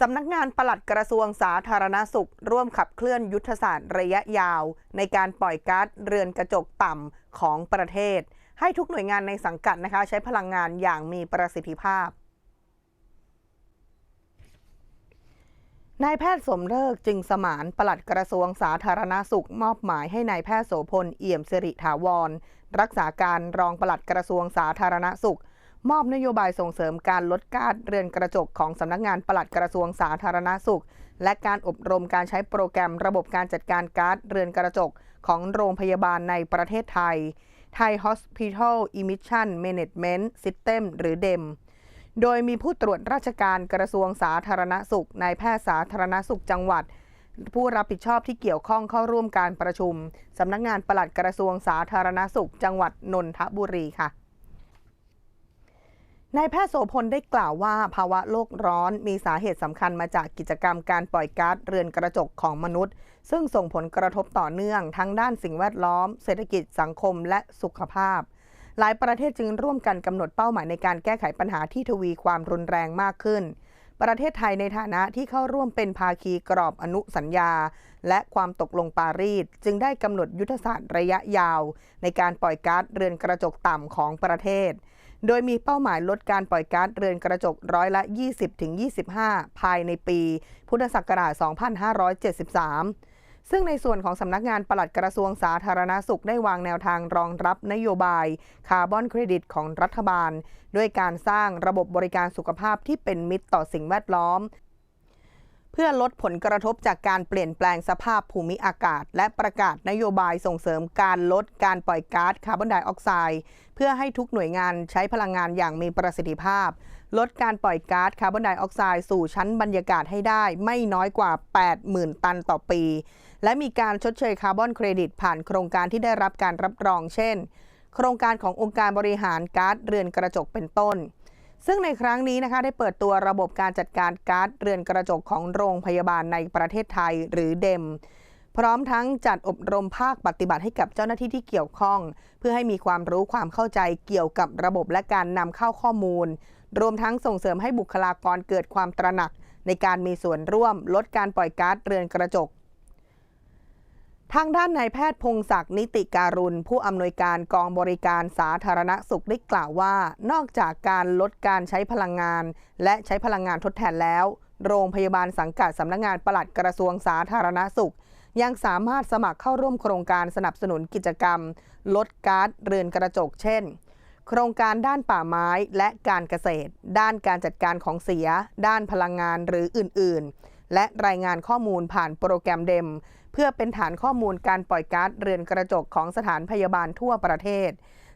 สำนักงานปลัดกระทรวงสาธารณสุข ร่วมขับเคลื่อนยุทธศาสตร์ระยะยาว ในการปล่อยก๊าซเรือนกระจกต่ำของประเทศ ให้ทุกหน่วยงานในสังกัดนะคะ ใช้พลังงานอย่างมีประสิทธิภาพนายแพทย์สมเลิกจึงสมานปลัดกระทรวงสาธารณสุข มอบหมายให้นายแพทย์โสพลเอี่ยมสิริถาวร รักษาการรองปลัดกระทรวงสาธารณสุข มอบนโยบายส่งเสริมการลดก๊าซเรือนกระจกของสำนักงานปลัดกระทรวงสาธารณสุข และการอบรมการใช้โปรแกรมระบบการจัดการก๊าซเรือนกระจกของโรงพยาบาลในประเทศไทย Thai Hospital Emission Management System หรือเดมโดยมีผู้ตรวจราชการกระทรวงสาธารณสุขนายแพทย์สาธารณสุขจังหวัด ผู้รับผิดชอบที่เกี่ยวข้องเข้าร่วมการประชุม สำนักงานปลัดกระทรวงสาธารณสุข จังหวัดนนทบุรีค่ะ นายแพทย์โสพลได้กล่าวว่าภาวะโลกร้อนมีสาเหตุสำคัญมาจากกิจกรรมการปล่อยก๊าซเรือนกระจกของมนุษย์ ซึ่งส่งผลกระทบต่อเนื่อง ทั้งด้านสิ่งแวดล้อม เศรษฐกิจสังคมและสุขภาพ หลายประเทศจึงร่วมกันกำหนดเป้าหมายในการแก้ไขปัญหาที่ทวีความรุนแรงมากขึ้น ประเทศไทยในฐานะที่เข้าร่วมเป็นภาคีกรอบอนุสัญญา และความตกลงปารีสจึงได้กำหนดยุทธศาสตร์ระยะยาว ในการปล่อยก๊าซเรือนกระจกต่ำของประเทศ โดยมีเป้าหมายลดการปล่อยก๊าซเรือนกระจกร้อยละ 20-25 ภายในปี พุทธศักราช 2573 ซึ่งในส่วนของสำนักงานปลัดกระทรวงสาธารณาสุขได้วางแนวทางรองรับนโยบายคาร์บอนเครดิตของรัฐบาล ด้วยการสร้างระบบบริการสุขภาพที่เป็นมิตรต่อสิ่งแวดล้อม เพื่อลดผลกระทบจากการเปลี่ยนแปลงสภาพภูมิอากาศ และประกาศนโยบายส่งเสริมการลดการปล่อยก๊าซคาร์บอนไดออกไซด์เพื่อให้ทุกหน่วยงานใช้พลังงานอย่างมีประสิทธิภาพ ลดการปล่อยก๊าซคาร์บอนไดออกไซด์สู่ชั้นบรรยากาศให้ได้ไม่น้อยกว่า 80,000 ตันต่อปี และมีการชดเชยคาร์บอนเครดิตผ่านโครงการที่ได้รับการรับรอง เช่น โครงการขององค์การบริหารก๊าซเรือนกระจกเป็นต้น ซึ่งในครั้งนี้นะคะได้เปิดตัวระบบการจัดการก๊าซเรือนกระจกของโรงพยาบาลในประเทศไทยหรือเดม พร้อมทั้งจัดอบรมภาคปฏิบัติให้กับเจ้าหน้าที่ที่เกี่ยวข้อง เพื่อให้มีความรู้ความเข้าใจเกี่ยวกับระบบและการนำเข้าข้อมูล รวมทั้งส่งเสริมให้บุคลากรเกิดความตระหนัก ในการมีส่วนร่วมลดการปล่อยก๊าซเรือนกระจก ทางด้านนายแพทย์พงศักดิ์นิติการุณ ผู้อำนวยการกองบริการสาธารณสุขได้กล่าวว่า นอกจากการลดการใช้พลังงาน และใช้พลังงานทดแทนแล้ว โรงพยาบาลสังกัดสำนักงานปลัดกระทรวงสาธารณสุข ยังสามารถสมัครเข้าร่วมโครงการสนับสนุนกิจกรรม ลดก๊าซเรือนกระจกเช่น โครงการด้านป่าไม้และการเกษตร ด้านการจัดการของเสีย ด้านพลังงานหรืออื่น ๆ และรายงานข้อมูลผ่านโปรแกรมเดม เพื่อเป็นฐานข้อมูลการปล่อยก๊าซเรือนกระจกของสถานพยาบาลทั่วประเทศ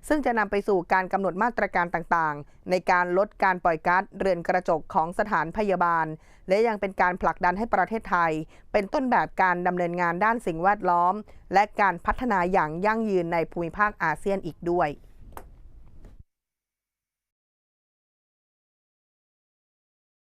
ซึ่งจะนำไปสู่การกำหนดมาตรการต่างๆ ในการลดการปล่อยก๊าซเรือนกระจกของสถานพยาบาล และยังเป็นการผลักดันให้ประเทศไทย เป็นต้นแบบการดำเนินงานด้านสิ่งแวดล้อม และการพัฒนาอย่างยั่งยืนในภูมิภาคอาเซียนอีกด้วย